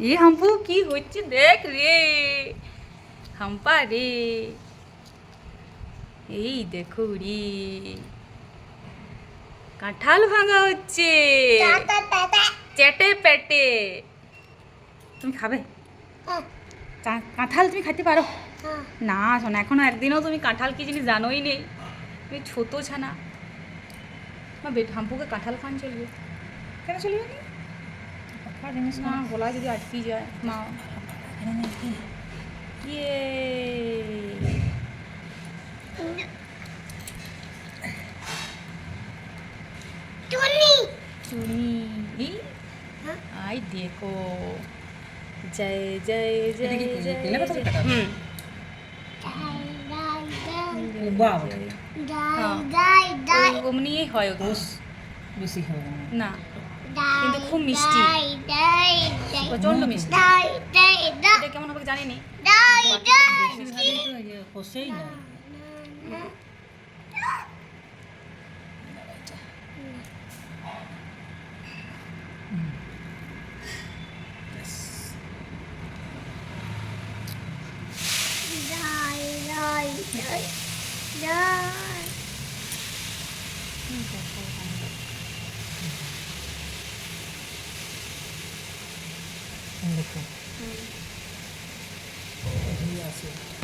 এ হাম্পু কি হচ্ছে দেখ রে। হাম্পা রে। এই দেখো রে। কাঁঠাল ভাঙা হচ্ছে। চেটে পেটে তুমি খাবে? কা- কাঁঠাল তুমি খেতে পারো? না শোনা এখনও একদিনও তুমি কাঁঠাল কি জিনিস জানোই নেই তুমি ছোট ছানা। মা বেট হাম্পুকে কাঁঠাল খান চলবে কেন চলবে না? জিনিস না গলা যদি আটকে যায় মা ইয়ে চুনি আই দেখো জয় জয় জয় এটা কি জয় তেলে পাতা জয়। কাটা? হুম বাহ ওই অমনিই হয় ওগুলো। রস বেশি হবে না না কিন্তু খুব মিষ্টি। প্রচণ্ড মিষ্টি। এটা কেমন হবে জানি নি? বেশি Mm. Mm.